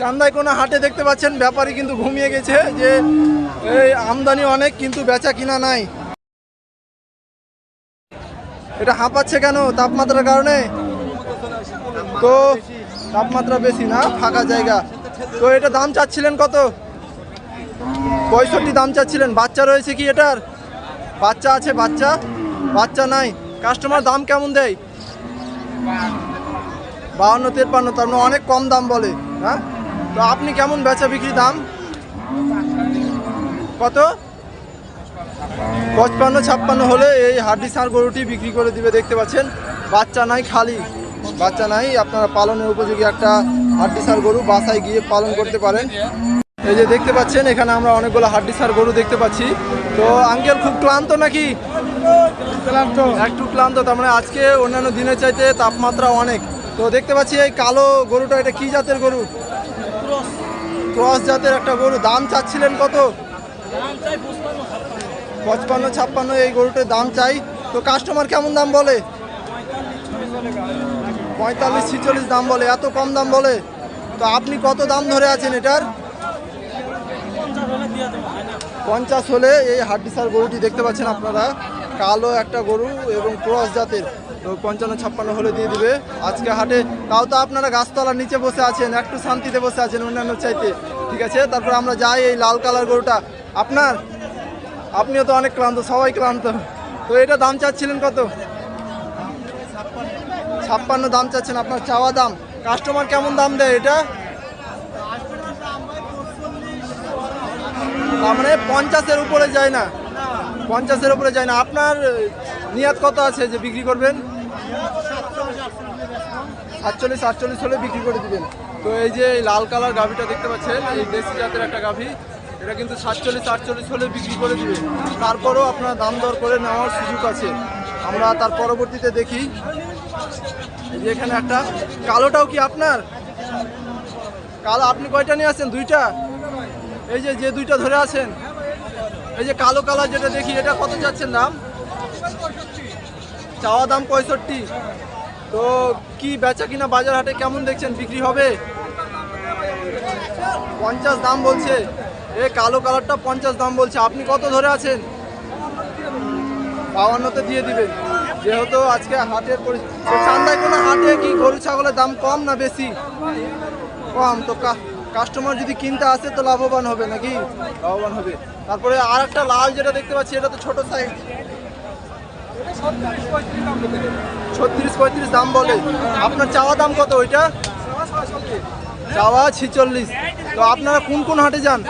চান্দায় কোনো হাটে দেখতে পাচ্ছেন ব্যাপারী কিন্তু ঘুমিয়ে গেছে যে এই আমদানি অনেক কিন্তু বেচা কিনা নাই। এটা হাঁপাচ্ছে কেন? তাপমাত্রার কারণে? তো তাপমাত্রা বেশি না, ফাঁকা জায়গা। তো এটা দাম চাচ্ছিলেন কত? পঁয়ষট্টি দাম চাচ্ছিলেন। বাচ্চা রয়েছে কি এটার? বাচ্চা আছে, বাচ্চা। বাচ্চা নাই। কাস্টমার দাম কেমন দেয়? বাহান্ন তেপ্পান্ন, তার মানে অনেক কম দাম বলে হ্যাঁ? তো আপনি কেমন বেচা বিক্রি দাম? কত? পঁচপান্ন ছাপ্পান্ন হলে এই হাড্ডি সার গরুটি বিক্রি করে দিবে দেখতে পাচ্ছেন। বাচ্চা নাই খালি। বাচ্চা নাই আপনারা পালনের উপযোগী একটা হাড্ডি সার গরু বাসায় গিয়ে পালন করতে পারেন। এই যে দেখতে পাচ্ছেন এখানে আমরা অনেকগুলো হাড্ডি সার গরু দেখতে পাচ্ছি। তো আঙ্কেল খুব ক্লান্ত নাকি? ক্লান্ত। একটু ক্লান্ত তার মানে আজকে অন্যান্য দিনের চাইতে তাপমাত্রা অনেক। তো দেখতে পাচ্ছি এই কালো গরুটা এটা কি জাতের গরু? ক্রস জাতের একটা গরু দাম চাচ্ছিলেন কত? পঁচপান্ন ছাপ্পান্ন এই গরুটার দাম চাই। তো কাস্টমার কেমন দাম বলে? পঁয়তাল্লিশ ছিচল্লিশ দাম বলে এত কম দাম বলে? তো আপনি কত দাম ধরে আছেন এটার? পঞ্চাশ হলে এই হাড্ডিসার গরুটি দেখতে পাচ্ছেন আপনারা। কালো একটা গরু এবং ক্রস জাতের। তো পঞ্চান্ন, ছাপ্পান্ন হলে দিয়ে দিবে। আজকে হাটে তাও তো আপনারা গাছতলার নিচে বসে আছেন, একটু শান্তিতে বসে আছেন অন্যান্য চাইতে। ঠিক আছে? তারপর আমরা যাই এই লাল কালার গরুটা। আপনার? আপনিও তো অনেক ক্লান্ত, সবাই ক্লান্ত। তো এটা দাম চাচ্ছিলেন কত? ছাপ্পান্ন দাম চাচ্ছেন আপনার চাওয়া দাম। কাস্টমার কেমন দাম দেয় এটা? মানে পঞ্চাশের উপরে যায় না। পঞ্চাশের উপরে যায় না। আপনার নিয়াত কত আছে যে বিক্রি করবেন? সাতচল্লিশ, আটচল্লিশ হলে বিক্রি করে দিবেন। তো এই যে লাল কালার গাভিটা দেখতে পাচ্ছেন, এই দেশি জাতের একটা গাভি, এটা কিন্তু সাতচল্লিশ, আটচল্লিশ হলে বিক্রি করে দিবে তারপরেও আপনার দাম দর করে নেওয়ার সুযোগ আছে। আমরা তার পরবর্তীতে দেখি। এখানে একটা, কালোটাও কি আপনার? কালো, আপনি কয়টা নিয়ে আসছেন? দুইটা? এই যে যে দুইটা ধরে আছেন, এই যে কালো কালার যেটা দেখি, এটা কত যাচ্ছেন দাম? চাওয়া দাম পঁয়ষট্টি। তো কি বেচা কিনা বাজার হাটে কেমন দেখছেন? বিক্রি হবে? পঞ্চাশ দাম বলছে। এ, কালো কালারটা পঞ্চাশ দাম বলছে। আপনি কত ধরে আছেন? বাউান্নতে দিয়ে দিবেন। যেহেতু আজকে হাটের চান্দায় কোনো হাটে কি গরু, ছাগলের দাম কম না বেশি? কম। তো কাস্টমার যদি কিনতে আসে তো লাভবান হবে নাকি? লাভবান হবে। তারপরে আর একটা লাল যেটা দেখতে পাচ্ছি, এটা তো ছোট সাইজ ছত্রিশ পঁয়ত্রিশ দাম বলে। আপনার চাওয়া দাম কত ওইটা? চাওয়া ছিচল্লিশ। তো আপনারা কোন কোন হাটে যান?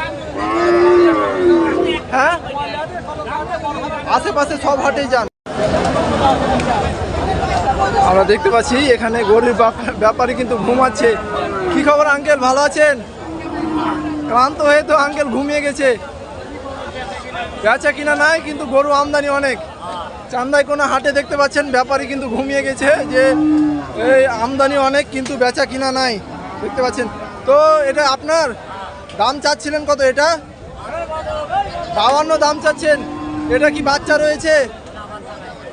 হ্যাঁ? আশেপাশে সব হাটেই যান। আমরা দেখতে পাচ্ছি, এখানে গরিব ব্যাপারী কিন্তু ঘুমাচ্ছে। কি খবর, আঙ্কেল? ভালো আছেন? ক্লান্ত হয়ে তো আঙ্কেল ঘুমিয়ে গেছে। বেচা কিনা নাই, কিন্তু গরু আমদানি অনেক। চান্দায় কোনো হাটে দেখতে পাচ্ছেন ব্যাপারী কিন্তু ঘুমিয়ে গেছে, যে এই আমদানি অনেক কিন্তু বেচা কিনা নাই, দেখতে পাচ্ছেন। তো এটা আপনার দাম চাচ্ছিলেন কত এটা? বাউান্ন দাম চাচ্ছেন, এটা কি বাচ্চা রয়েছে?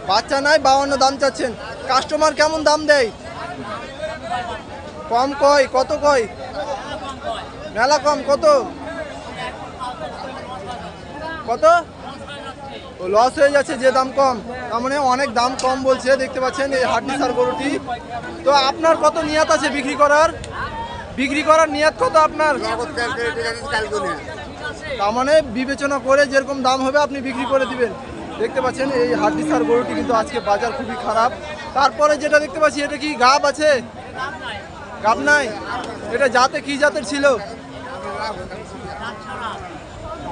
বাচ্চা নাই, বাউান্ন দাম চাচ্ছেন। কাস্টমার কেমন দাম দেয়? কম কয়, কত কয়? মেলা কম, কত? কত? লস হয়ে যাচ্ছে, যে দাম কম, তার মানে অনেক দাম কম বলছে, দেখতে পাচ্ছেন এই হাড্ডি সার গরুটি। তো আপনার কত নিয়াত আছে বিক্রি করার? বিক্রি করার নিয়াত কত আপনার? তার মানে বিবেচনা করে যেরকম দাম হবে, আপনি বিক্রি করে দিবেন। দেখতে পাচ্ছেন এই হাড্ডি সার গরুটি কিন্তু আজকে বাজার খুবই খারাপ। তারপরে যেটা দেখতে পাচ্ছি, এটা কি গাব আছে? গাব নাই? এটা জাতে কি জাতের ছিল?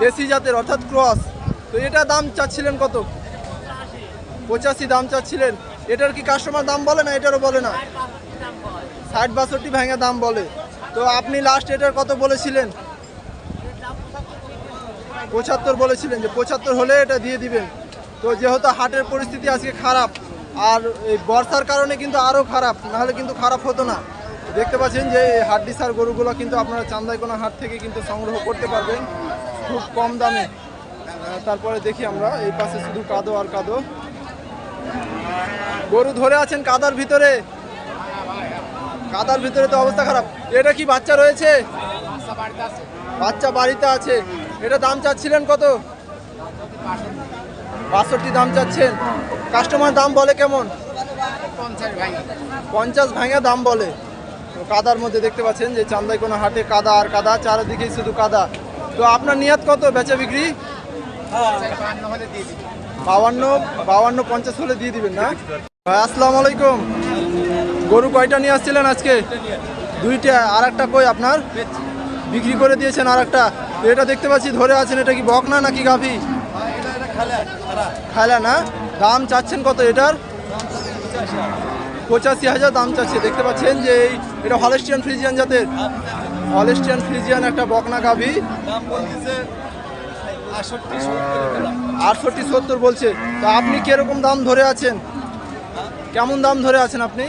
দেশি জাতের, অর্থাৎ ক্রস। তো এটা দাম চাচ্ছিলেন কত? পঁচাশি দাম চাচ্ছিলেন। এটার কি কাস্টমার দাম বলে না? এটারও বলে না। ষাট বাষট্টি ভাঙা দাম বলে। তো আপনি লাস্ট এটার কত বলেছিলেন? পঁচাত্তর বলেছিলেন যে পঁচাত্তর হলে এটা দিয়ে দিবেন। তো যেহেতু হাটের পরিস্থিতি আজকে খারাপ, আর এই বর্ষার কারণে কিন্তু আরও খারাপ, নাহলে কিন্তু খারাপ হতো না। দেখতে পাচ্ছেন যে এই হাড্ডি সার গরুগুলো কিন্তু আপনারা চান্দাইকোনা হাট থেকে কিন্তু সংগ্রহ করতে পারবেন খুব কম দামে। তারপরে দেখি আমরা, এই পাশে শুধু কাদো আর কাদো। গরু ধরে আছেন কাদার ভিতরে। কাদার ভিতরে তো অবস্থা খারাপ। এটা কি বাচ্চা রয়েছে? বাচ্চা বাড়িতে আছে। এটা দাম চাচ্ছিলেন কত? বাষট্টি দাম চাচ্ছেন। কাস্টমার দাম বলে কেমন? পঞ্চাশ ভাঙা দাম বলে। কাদার মধ্যে দেখতে পাচ্ছেন যে চান্দাই কোনো হাটে কাদা আর কাদা, চারিদিকেই শুধু কাদা। তো আপনার নিয়াত কত বেচা বিক্রি? বাউান্ন বাউান্ন পঞ্চাশ হলে দিয়ে দিবেন না? আসসালামু আলাইকুম। গরু কয়টা নিয়ে আসছিলেন আজকে? দুইটা আর একটা কই আপনার? বিক্রি করে দিয়েছেন আর একটা এটা দেখতে পাচ্ছি, ধরে আছেন, এটা কি বকনা নাকি গাভি? খায়লা না? দাম চাচ্ছেন কত এটার? পঁচাশি হাজার দাম চাচ্ছে। দেখতে পাচ্ছেন যে এই, এটা হলেস্টিয়ান ফ্রিজিয়ান জাতের। হলেস্টিয়ান ফ্রিজিয়ান একটা বকনা গাভি। আটষট্টি সত্তর বলছে। তা আপনি কীরকম দাম ধরে আছেন? কেমন দাম ধরে আছেন আপনি?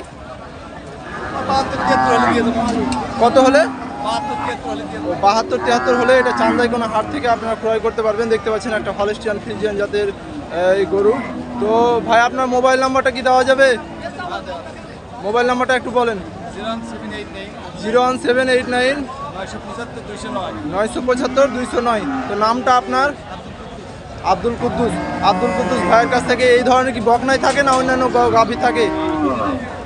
কত হলে? বাহাত্তর তিয়াত্তর হলে এটা চান্দাই কোনো হাট থেকে আপনারা ক্রয় করতে পারবেন। দেখতে পাচ্ছেন একটা হলেস্টিয়ান ফ্রিজিয়ান জাতের এই গরু। তো ভাই আপনার মোবাইল নাম্বারটা কি দেওয়া যাবে? মোবাইল নাম্বারটা একটু বলেন। Zero one seven eight nine. নয়শো পঁচাত্তর দুইশো নয়। তো নামটা আপনার? আব্দুল কুদ্দুস। আব্দুল কুদ্দুস ভাইয়ের কাছ থেকে এই ধরনের কি বকনাই থাকে না অন্যান্য গাভী থাকে?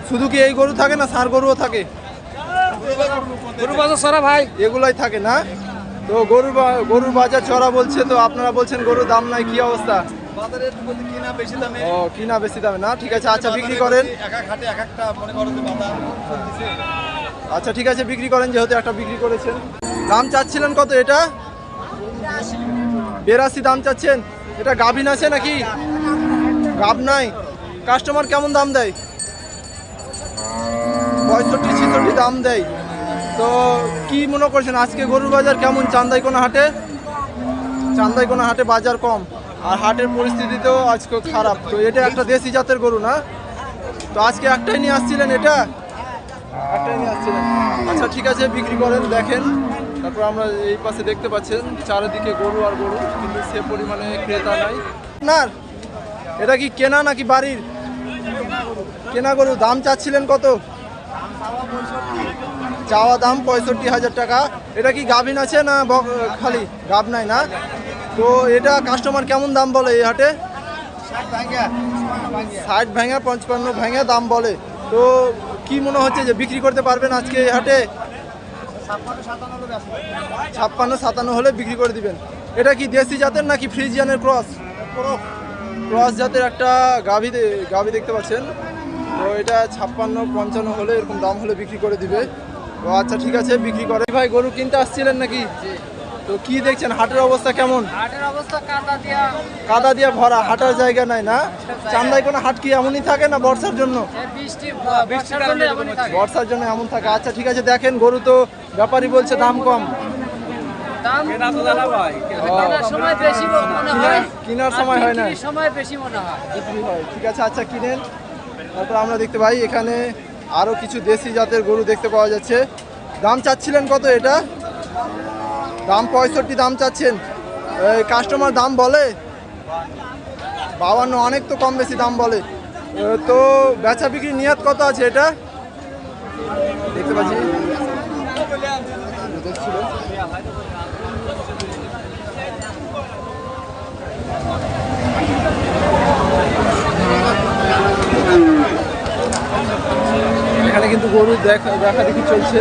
শুধু কি এই গরু থাকে না সার গরুও থাকে? গরু বাজার সারা ভাই। এগুলাই থাকে না? তো গরু বা- গরুর বাজার চড়া বলছে তো আপনারা বলছেন গরুর দাম নাই কি অবস্থা? কিনা বেশি দামে? ও কিনা বেশি দামে। না ঠিক আছে আচ্ছা বিক্রি করেন। আচ্ছা ঠিক আছে বিক্রি করেন যেহেতু একটা বিক্রি করেছেন। দাম চাচ্ছিলেন কত এটা? বেরাশি দাম চাচ্ছেন। এটা গাভিন আছে নাকি? গাভ নাই। কাস্টমার কেমন দাম দেয়? পঁয়ষট্টি ছিষট্টি দাম দেয়। তো কি মনে করছেন আজকে গরুর বাজার কেমন? চান্দাই কোনো হাটে? চান্দাই কোনো হাটে বাজার কম। আর হাটের পরিস্থিতিতেও আজকে খারাপ। তো এটা একটা দেশি জাতের গরু না? তো আজকে একটাই নিয়ে আসছিলেন এটা? একটাই নিয়ে আসছিলেন। আচ্ছা ঠিক আছে, বিক্রি করেন, দেখেন। তারপর আমরা এই পাশে দেখতে পাচ্ছেন, চারিদিকে গরু আর গরু, কিন্তু সে পরিমাণে ক্রেতা নাই। আপনার? এটা কি কেনা নাকি বাড়ির? কেনা গরু, দাম চাচ্ছিলেন কত? চাওয়া দাম পঁয়ষট্টি হাজার টাকা। এটা কি গাভিন আছে না খালি? গাভ নাই না? তো এটা কাস্টমার কেমন দাম বলে এই হাটে? ষাট ভেঙে, পঞ্চান্ন ভেঙে দাম বলে। তো কি মনে হচ্ছে যে বিক্রি করতে পারবেন আজকে এই হাটে? ছাপ্পান্ন, সাতান্ন হলে বিক্রি করে দিবেন। এটা কি দেশি জাতের নাকি ফ্রিজিয়ানের ক্রস? ক্রস জাতের একটা গাভি গাভি দেখতে পাচ্ছেন। তো এটা ছাপ্পান্ন, পঞ্চান্ন হলে এরকম দাম হলে বিক্রি করে দিবে। তো আচ্ছা ঠিক আছে, বিক্রি করে ভাই, গরু কিনতে আসছিলেন নাকি? তো কি দেখছেন? হাটের অবস্থা কেমন? হাটের অবস্থা কাদা দিয়া। কাদা দিয়ে ভরা হাঁটার জায়গা নাই না? চান্দাই কোনো হাট কি এমনই থাকে না বর্ষার জন্য? বৃষ্টি বর্ষার জন্য এমনই থাকে। বর্ষার জন্য এমন থাকে। আচ্ছা ঠিক আছে দেখেন গরু তো ব্যাপারী বলছে দাম কম। দাম কেনার সময় বেশি মনে হয়। কেনার সময় হয় না। সময় বেশি মনে হয়। বিক্রি হয়। ঠিক আছে আচ্ছা কিনেন। তারপর আমরা দেখতে পাই এখানে আরও কিছু দেশি জাতের গরু দেখতে পাওয়া যাচ্ছে। দাম চাচ্ছিলেন কত এটা? দাম পঁয়ষট্টি, দাম চাচ্ছেন। কাস্টমার দাম বলে? বাবান্ন অনেক তো কম বেশি দাম বলে। তো বেচা বিক্রি নিয়াত কত আছে এটা? দেখতে পাচ্ছি। গরু দেখা দেখা দেখি চলছে।